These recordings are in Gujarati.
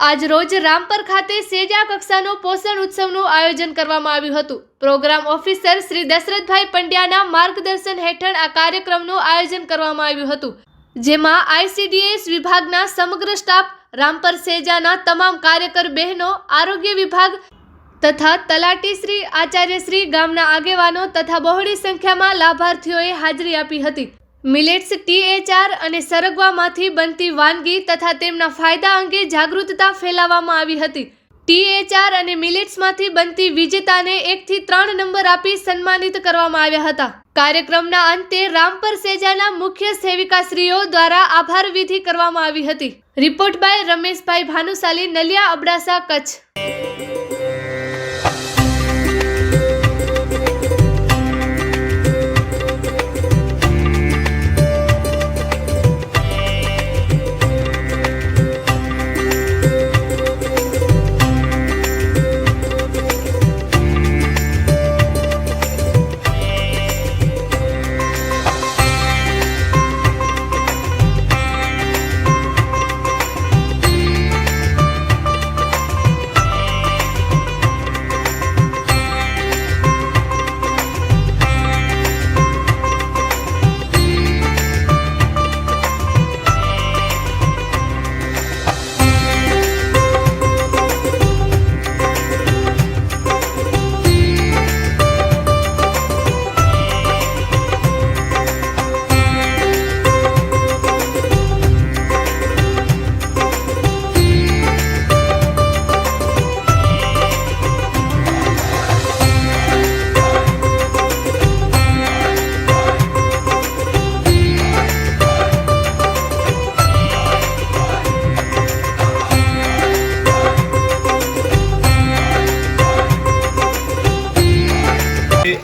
આજ રોજ રામપર ખાતે સેજા કક્ષાનો પોષણ ઉત્સવનું આયોજન કરવામાં આવ્યું હતું. પ્રોગ્રામ ઓફિસર શ્રી દશરથભાઈ પંડ્યાના માર્ગદર્શન હેઠળ આ કાર્યક્રમનું આયોજન કરવામાં આવ્યું હતું. જેમાં આઈસીડીએસ વિભાગના સમગ્ર સ્ટાફ, રામપર સેજાના તમામ કાર્યકર બહેનો, આરોગ્ય વિભાગ તથા તલાટીશ્રી આચાર્યશ્રી ગામના આગેવાનો તથા બહોળી સંખ્યામાં લાભાર્થીઓએ હાજરી આપી હતી. મિલેટ્સ ટીએચઆર અને સરગવામાંથી બનતી વાનગી તથા તેમના ફાયદા અંગે જાગૃતતા ફેલાવવામાં આવી હતી. ટીએચઆર અને મિલેટ્સમાંથી બનતી વિજેતાને એકથી ત્રણ નંબર આપી સન્માનિત કરવામાં આવ્યા હતા. કાર્યક્રમના અંતે રામપર સેજાના મુખ્ય સેવિકાશ્રીઓ દ્વારા આભાર વિધિ કરવામાં આવી હતી. Report by Rameshbhai Bhanushali, Naliya Abdasa, Kutch.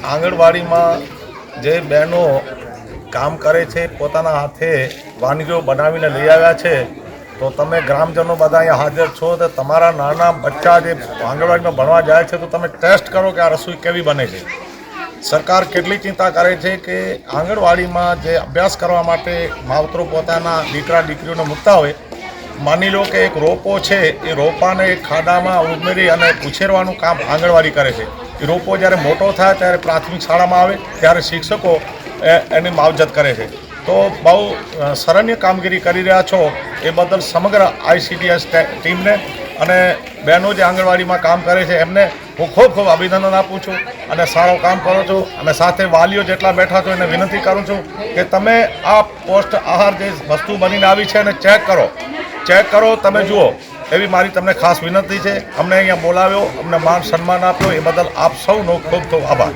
આંગણવાડીમાં જે બહેનો કામ કરે છે, પોતાના હાથે વાનગીઓ બનાવીને લઈ આવ્યા છે, તો તમે ગ્રામજનો બધા અહીંયા હાજર છો, તો તમારા નાના બચ્ચા જે આંગણવાડીમાં ભણવા જાય છે, તો તમે ટેસ્ટ કરો કે આ રસોઈ કેવી બને છે. સરકાર કેટલી ચિંતા કરે છે કે આંગણવાડીમાં જે અભ્યાસ કરવા માટે માવતરો પોતાના દીકરા, દીકરીઓને મૂકતા હોય માની લો કે એક રોપો છે એ રોપાને ખાડામાં ઉમેરી અને ઉછેરવાનું કામ આંગણવાડી કરે છે. એ રોપો જ્યારે મોટો થાય ત્યારે પ્રાથમિક શાળામાં આવે ત્યારે શિક્ષકો એની માવજત કરે છે. તો બહુ અ, કામગીરી કરી રહ્યા છો એ બદલ સમગ્ર આઈસીડીએસ ટીમને અને બહેનો જે આંગણવાડીમાં કામ કરે છે એમને હું ખૂબ ખૂબ અભિનંદન આપું છું અને સારું કામ કરો છો અને સાથે વાલીઓ જેટલા બેઠા છો એને વિનંતી કરું છું કે તમે આ પોસ્ટ આહાર જે વસ્તુ બનીને આવી છે એને ચેક કરો. ચેક કરો, તમે જુઓ. એવી મારી તમને ખાસ વિનંતી છે. અમને અહીંયા બોલાવ્યો, અમને માન સન્માન આપ્યો. એ બદલ આપ સૌનો ખૂબ ખૂબ આભાર.